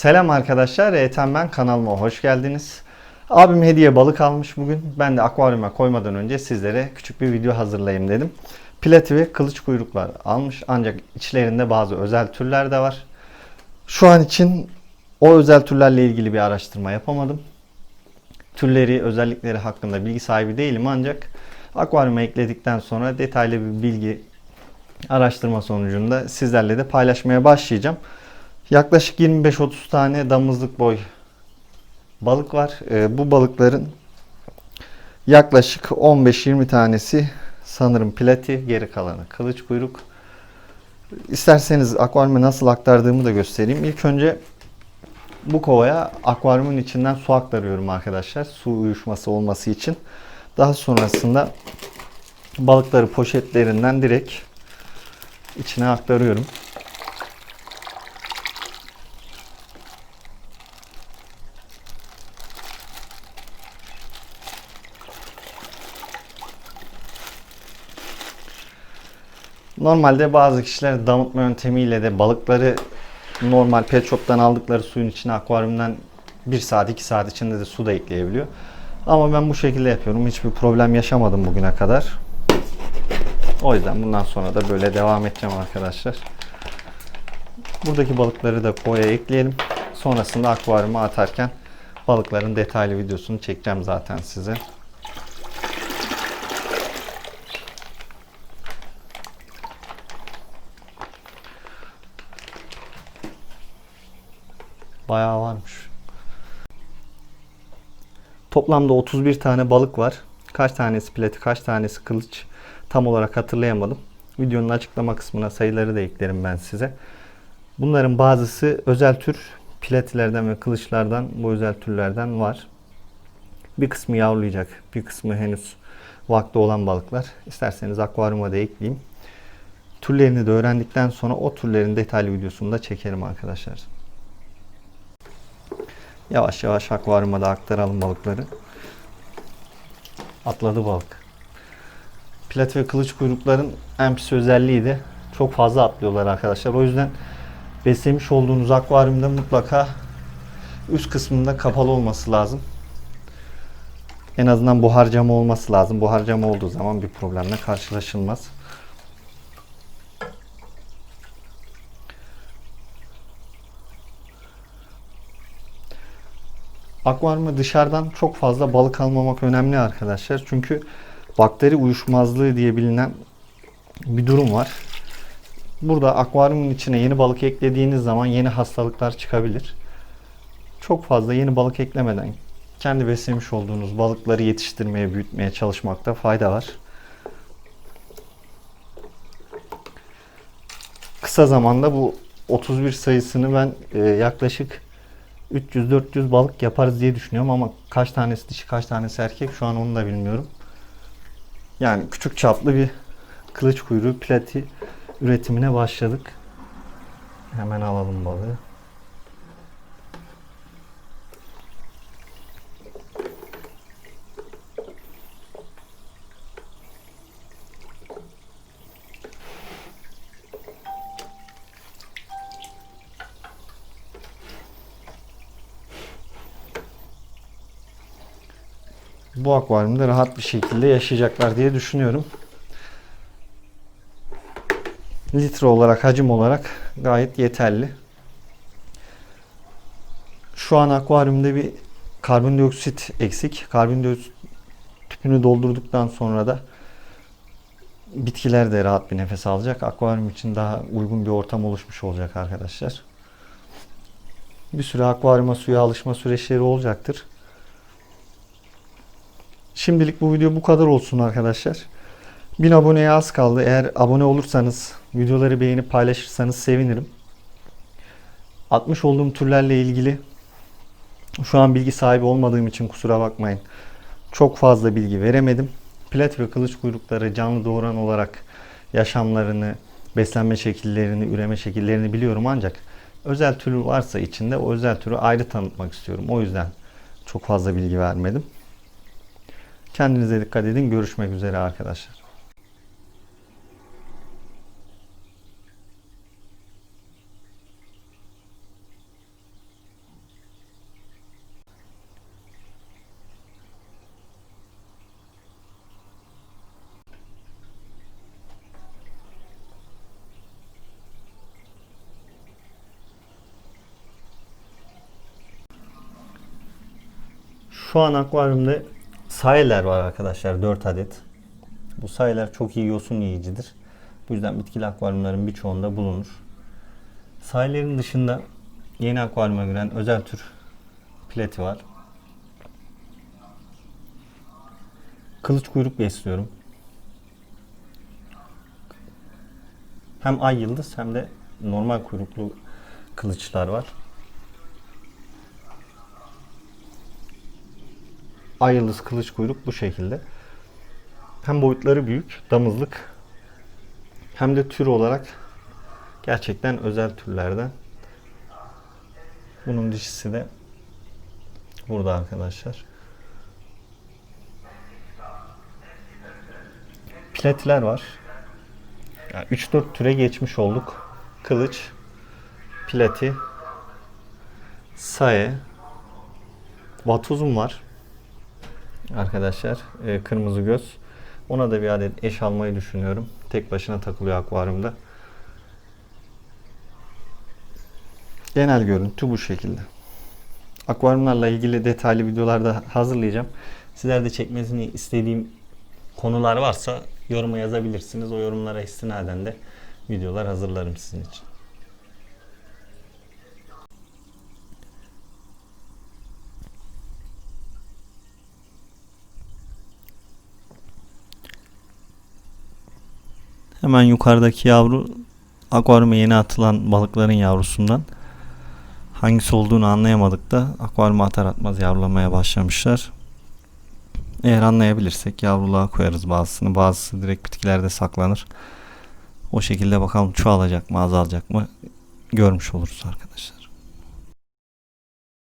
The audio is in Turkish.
Selam arkadaşlar, Ethem ben kanalıma hoş geldiniz. Abim hediye balık almış bugün. Ben de akvaryuma koymadan önce sizlere küçük bir video hazırlayayım dedim. Plati ve kılıç kuyruklar almış ancak içlerinde bazı özel türler de var. Şu an için o özel türlerle ilgili bir araştırma yapamadım. Türleri, özellikleri hakkında bilgi sahibi değilim ancak akvaryuma ekledikten sonra detaylı bir bilgi araştırma sonucunda sizlerle de paylaşmaya başlayacağım. Yaklaşık 25-30 tane damızlık boy balık var. Ee, bu balıkların yaklaşık 15-20 tanesi sanırım plati, geri kalanı kılıç kuyruk. İsterseniz akvaryuma nasıl aktardığımı da göstereyim. İlk önce bu kovaya akvaryumun içinden su aktarıyorum arkadaşlar. Su uyuşması olması için. Daha sonrasında balıkları poşetlerinden direkt içine aktarıyorum. Normalde bazı kişiler damıtma yöntemiyle de balıkları normal pet shop'tan aldıkları suyun içine akvaryumdan 1 saat 2 saat içinde de su da ekleyebiliyor. Ama ben bu şekilde yapıyorum. Hiçbir problem yaşamadım bugüne kadar. O yüzden bundan sonra da böyle devam edeceğim arkadaşlar. Buradaki balıkları da koya ekleyelim. Sonrasında akvaryuma atarken balıkların detaylı videosunu çekeceğim zaten size. Bayağı varmış. Toplamda 31 tane balık var. Kaç tanesi plati, kaç tanesi kılıç tam olarak hatırlayamadım. Videonun açıklama kısmına sayıları da eklerim ben size. Bunların bazısı özel tür platilerden ve kılıçlardan bu özel türlerden var. Bir kısmı yavrulayacak, bir kısmı henüz vakti olan balıklar. İsterseniz akvaryuma da ekleyeyim. Türlerini de öğrendikten sonra o türlerin detaylı videosunu da çekerim arkadaşlar. Yavaş yavaş akvaryuma da aktaralım balıkları. Atladı balık. Plat ve kılıç kuyrukların en pis özelliği de çok fazla atlıyorlar arkadaşlar. O yüzden beslemiş olduğunuz akvaryumda mutlaka üst kısmında kapalı olması lazım. En azından buhar camı olması lazım. Buhar camı olduğu zaman bir problemle karşılaşılmaz. Akvaryuma dışarıdan çok fazla balık almamak önemli arkadaşlar. Çünkü bakteri uyuşmazlığı diye bilinen bir durum var. Burada akvaryumun içine yeni balık eklediğiniz zaman yeni hastalıklar çıkabilir. Çok fazla yeni balık eklemeden kendi beslemiş olduğunuz balıkları yetiştirmeye, büyütmeye çalışmakta fayda var. Kısa zamanda bu 31 sayısını ben e, yaklaşık 300-400 balık yaparız diye düşünüyorum ama kaç tanesi dişi kaç tanesi erkek şu an onu da bilmiyorum. Yani küçük çaplı bir kılıç kuyruğu plati üretimine başladık. Hemen alalım balığı. Bu akvaryumda rahat bir şekilde yaşayacaklar diye düşünüyorum. Litre olarak, hacim olarak gayet yeterli. Şu an akvaryumda bir karbondioksit eksik. Karbondioksit tüpünü doldurduktan sonra da bitkiler de rahat bir nefes alacak. Akvaryum için daha uygun bir ortam oluşmuş olacak arkadaşlar. Bir süre akvaryuma suya alışma süreçleri olacaktır. Şimdilik bu video bu kadar olsun arkadaşlar. 1000 aboneye az kaldı. Eğer abone olursanız, videoları beğenip paylaşırsanız sevinirim. Atmış olduğum türlerle ilgili şu an bilgi sahibi olmadığım için kusura bakmayın. Çok fazla bilgi veremedim. Plat ve kılıç kuyrukları canlı doğuran olarak yaşamlarını, beslenme şekillerini, üreme şekillerini biliyorum ancak özel türü varsa içinde o özel türü ayrı tanıtmak istiyorum. O yüzden çok fazla bilgi vermedim. Kendinize dikkat edin. Görüşmek üzere arkadaşlar. Şu an akvaryumda sayeler var arkadaşlar 4 adet. Bu sayeler çok iyi yosun yiyicidir. Bu yüzden bitkili akvaryumların birçoğunda bulunur. Sahillerin dışında yeni akvaryuma giren özel tür pleti var. Kılıç kuyruk besliyorum. Hem ay yıldız hem de normal kuyruklu kılıçlar var. Ay kılıç kuyruk bu şekilde. Hem boyutları büyük, damızlık hem de tür olarak gerçekten özel türlerden. Bunun dişisi de burada arkadaşlar. Pletiler var. Yani 3-4 türe geçmiş olduk. Kılıç, plati, saye, vatuzum var. Arkadaşlar e, kırmızı göz. Ona da bir adet eş almayı düşünüyorum. Tek başına takılıyor akvaryumda. Genel görüntü bu şekilde. Akvaryumlarla ilgili detaylı videolar da hazırlayacağım. Sizler de çekmesini istediğim konular varsa yoruma yazabilirsiniz. O yorumlara istinaden de videolar hazırlarım sizin için. Hemen yukarıdaki yavru akvaryuma yeni atılan balıkların yavrusundan. Hangisi olduğunu anlayamadık da akvaryuma atar atmaz yavrulamaya başlamışlar. Eğer anlayabilirsek yavruluğa koyarız bazısını. Bazısı direkt bitkilerde saklanır. O şekilde bakalım çoğalacak mı azalacak mı görmüş oluruz arkadaşlar.